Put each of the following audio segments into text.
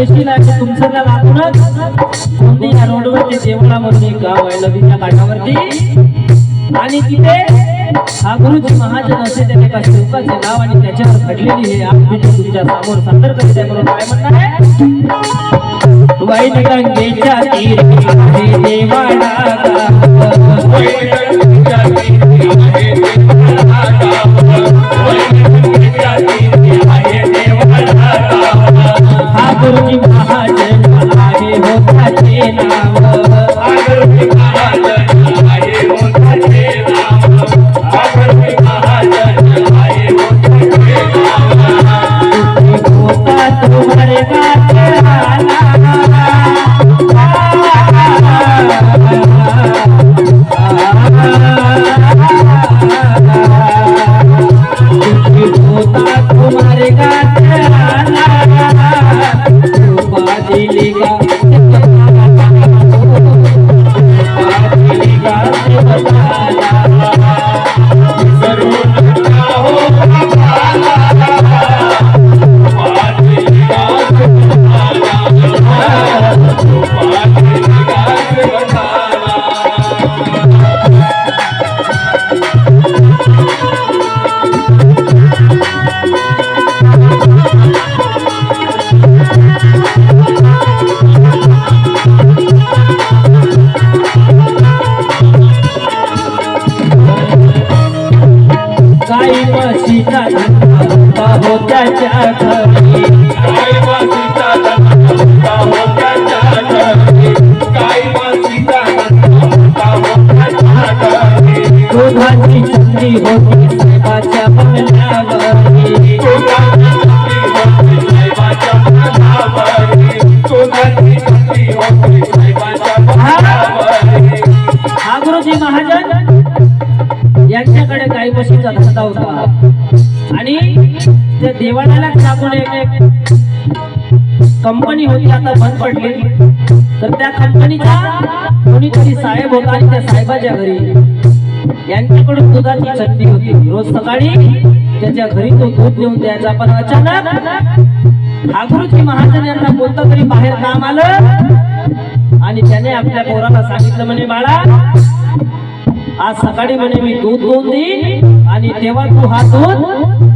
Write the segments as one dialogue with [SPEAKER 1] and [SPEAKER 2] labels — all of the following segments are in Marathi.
[SPEAKER 1] देखील आहे तुमसरला लागूनच कोणती या रोडवरती देवळामध्ये गाव आहे नदीच्या काठावरती. आणि तिथे हा गुरुजी महाजन असे त्याने एका सेवकाचे नाव आणि त्याच्यावर घडलेली हे आपली तुमच्यासमोर सादर करते म्हणून काय म्हणणार आहे? वैनगंगेच्या तीरी ते देवाळ्याला लागून एक कंपनी होती आता बंद पडली. तर त्या कंपनीचा कोणीतरी साहेब होता आणि त्या साहेबाच्या घरी. यांच्याकडून दुधाची चटणी होती. रोज सकाळी त्याच्या घरी तो दूध नेऊन द्यायचा. पण अचानक ठाकूरजी महाजन यांना कोणतं तरी बाहेर काम आलं. आणि त्याने आपल्या पोराला सांगितलं म्हणे बाळा आज सकाळी म्हणे मी दूध दोन देईन आणि तेव्हा तू हा दूध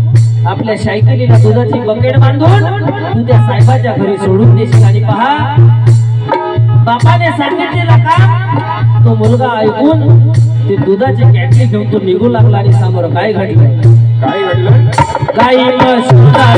[SPEAKER 1] आपल्या सायकलीला दुधाची बकेट बांधून तू त्या साहेबाच्या घरी सोडून देशील आणि पहा बापाने सांगितलेलं का तो मुलगा ऐकून ते दुधाची कॅटली घेऊन तो निघू लागला आणि समोर काय घडलं?
[SPEAKER 2] काय घडलं?
[SPEAKER 1] गाई म्हशीचा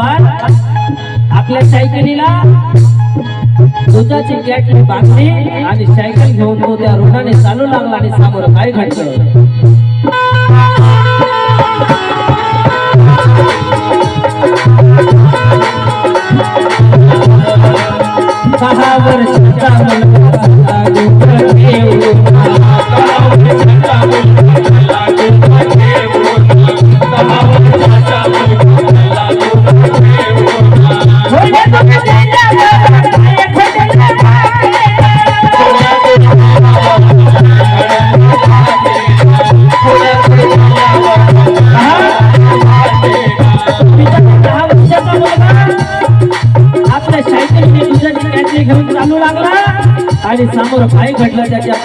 [SPEAKER 1] बाल. आपल्या सायकलीला दुधाची कॅटली बांधली आणि सायकल घेऊन तो त्या रुग्णाने चालू लागला आणि समोर काय घडलं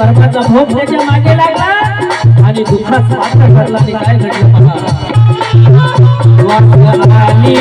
[SPEAKER 1] कर्माचा भोग त्याच्यामागे लागला आणि दुःखात पात्र ठरला ते काय घडलं पहा वासनानी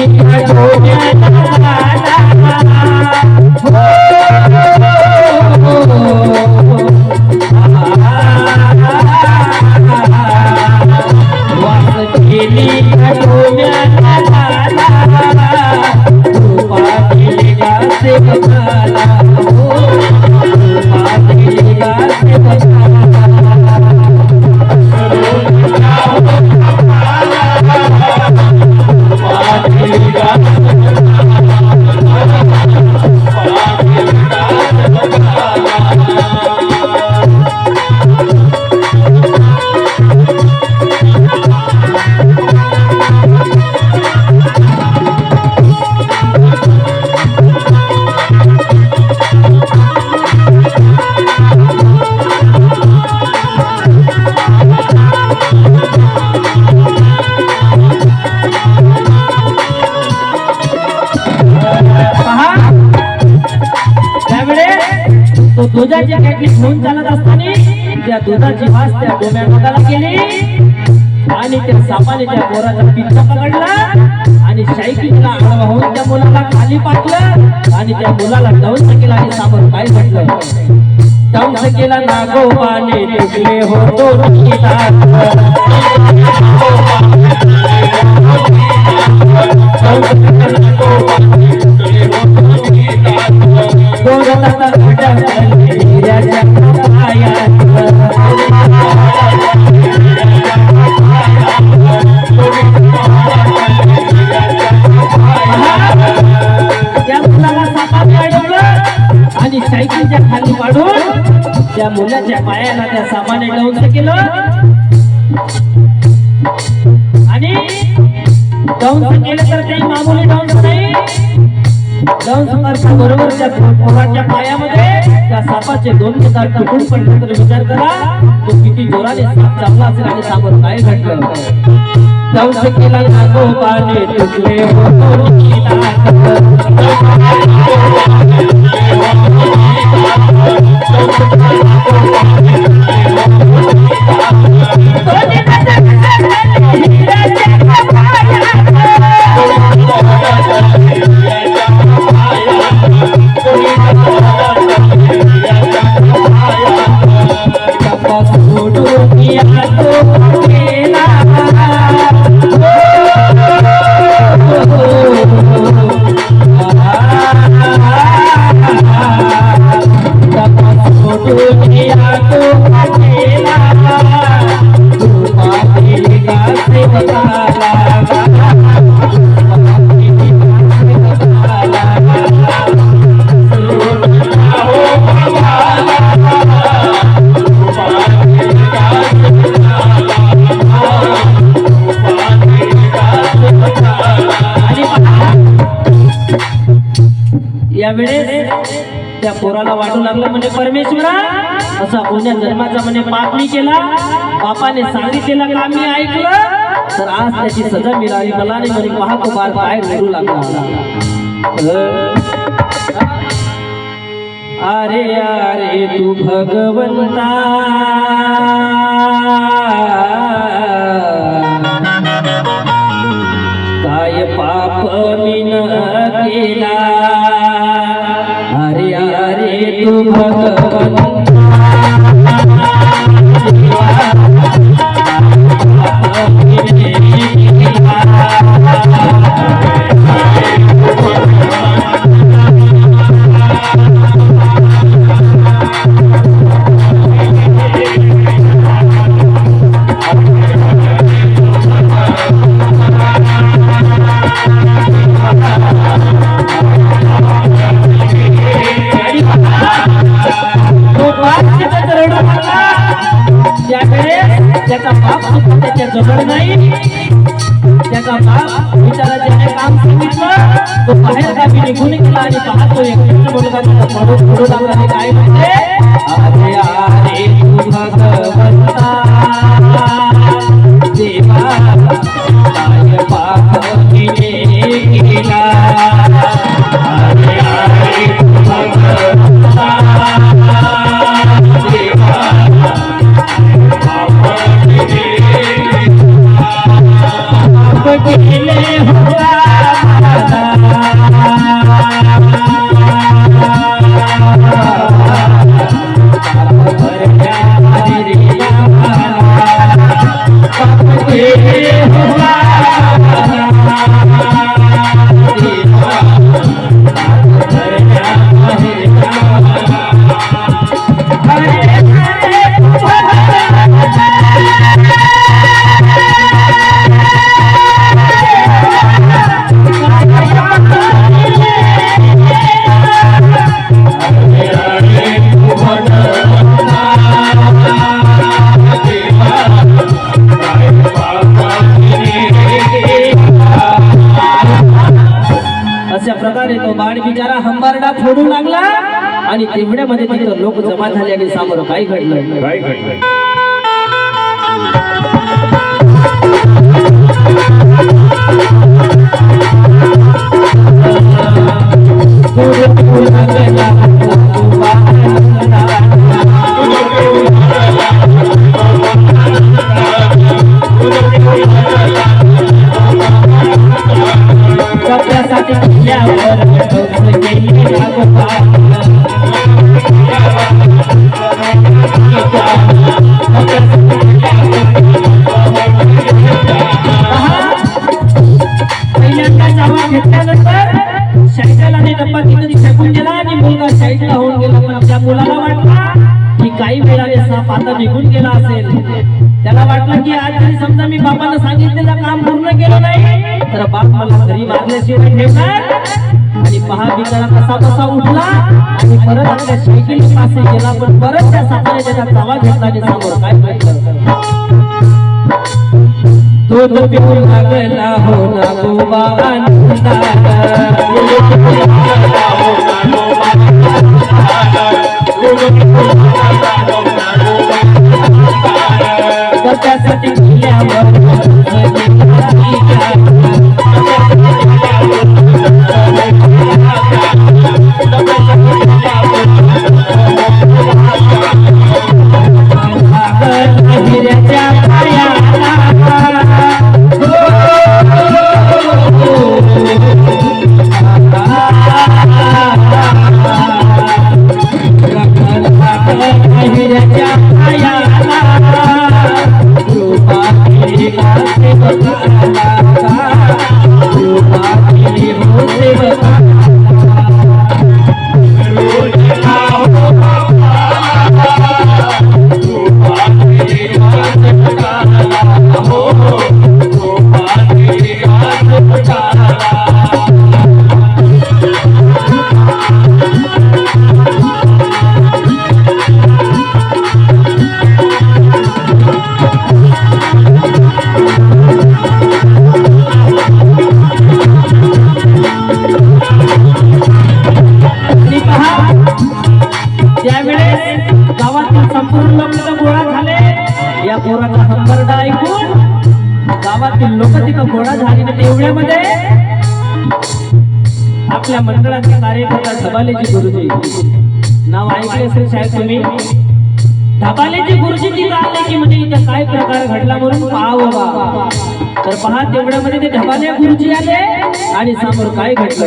[SPEAKER 1] Thank you. दुधाची कॅटली घेऊन चालत असताना त्या दुधाची वास त्या गोम्या डोक्याला केली. आणि त्या सापाने त्या पोराचा पित्त पकडला. आणि शाईकीला आडवा होऊन त्या मुलाला खाली पाठलं. आणि त्या मुलाला दंश केला आणि सापर काय म्हटलं दंश केला नागोबाने टिकले होतो त्या त्या पायाला त्या सापाने डवंस केलं. आणि डवंस केलं तर ते मामूली डवंस नाही. डवंस बरोबरच्या पोराच्या पायामध्ये. सापाचे दोन दात तुटून पण तर विचार करा. तो किती जोराने साप चापला असेल आणि सामोर काय घडलं दंश केला नागोबाने तुटले होतो यावेळेस असा कोण्या जन्माचा म्हणे पाप मी केला बापाने सांगितलेला का मी ऐकलं तर आज त्याची सजा मिळाली मला आणि म्हणे पाहतो बार बाहेर रडू लागला अरे अरे तू भगवंता. काय पाप मी न केला. अरे अरे तू भगवंता. तो आणि पाहतो एकटा तिथं लोक जमा झाले आणि समोर काय घडलं
[SPEAKER 2] काय
[SPEAKER 1] तर बाप मला घरी मारल्याशिवाय ठेवणार आणि पहा बिचारा कसा कसा उठला आणि परत आपल्या सायकली पासे गेला पण परत त्या सापाने त्याचा चावा घेतला आणि समोर काय भेटलं दूध पिऊ लागला हो ना गोबा त्यासाठी Thank you. कार्यकर्ता गुरुजी. नाव ऐकले असेल साहेब तुम्ही. धबालेजी गुरुजी तिथं आले की म्हणजे इथं काय प्रकार घडला म्हणून पाहावं बा. तर पहा तेवढ्यामध्ये ते धबाले गुरुजी आले आणि समोर काय घडलं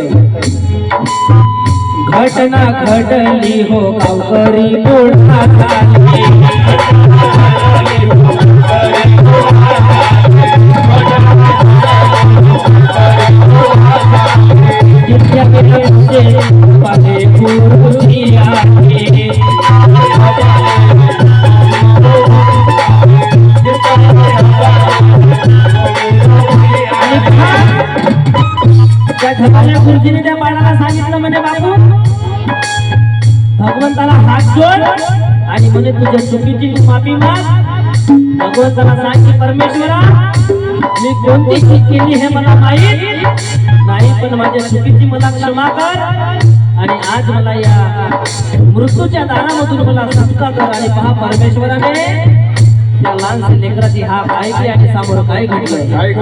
[SPEAKER 1] घटना घडली हो गावकरी मोठा झाली. गुरुजीने त्या बाळाला सांगितलं म्हणे बाबू भगवंताला हात जोड आणि म्हणे तुझ्या चुकीची तू माफी माग. भगवंताला सांग की परमेश्वरा मी कोणती चूक केली हे मला माहीत नाही पण माझ्या चुकीची मला क्षमा कर. आणि आज मला या मृत्यूच्या दारामधून मला सुटका कर आणि पहा परमेश्वराने त्या लेकराची हा ऐकली आणि समोर काय घडलं?
[SPEAKER 2] काय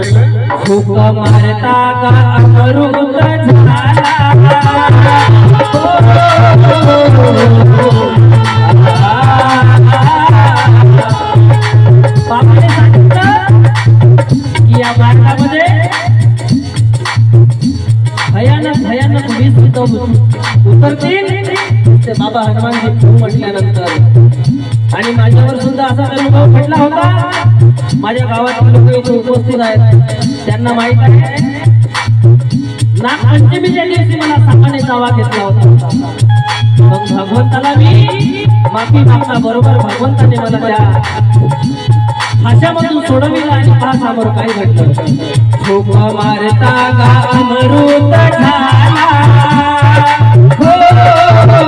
[SPEAKER 1] मारता का या भारतामध्ये भयानक भयानक वीज उतरतील. ते बाबा हनुमानजी तू म्हटल्यानंतर. आणि माझ्यावर सुद्धा असा अनुभव घडला होता. माझ्या गावातील लोक इथे उपस्थित आहेत. त्यांना माहीत आहे. नागपंचमीच्या दिवशी मला सामान्य दावा घेतला होता. मग भगवंताला मी माफी मागता बरोबर भगवंताने मला त्या अशामधून सोडविला आणि पहा समोर काय घडलं? झोप मारता गा अमृत झाला हो, हो, हो.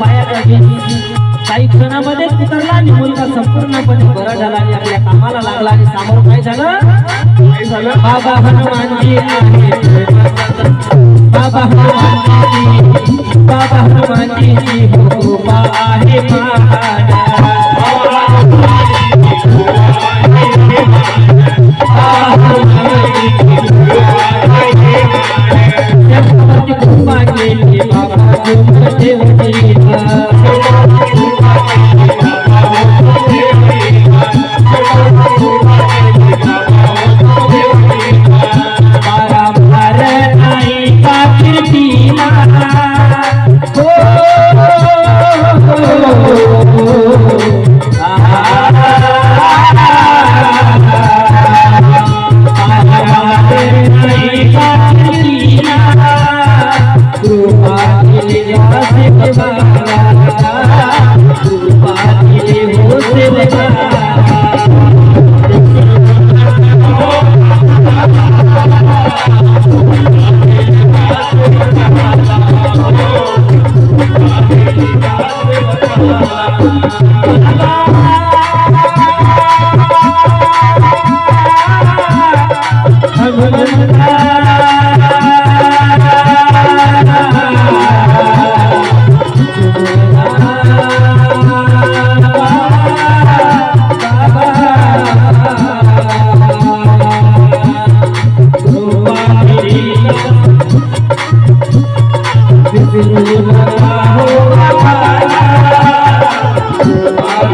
[SPEAKER 1] बीज काही क्षणामध्ये उतरला आणि मुलगा संपूर्णपणे बरा झाला आणि आपल्या कामाला लागला आणि समोर काय झालं? बाबा हनुमानजी आहे बाबा हनुमानजी बाबा हनुमानजी कृपा आहे. महाराज. त्याच्यावरती कृपा केली बाबा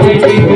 [SPEAKER 1] Thank you.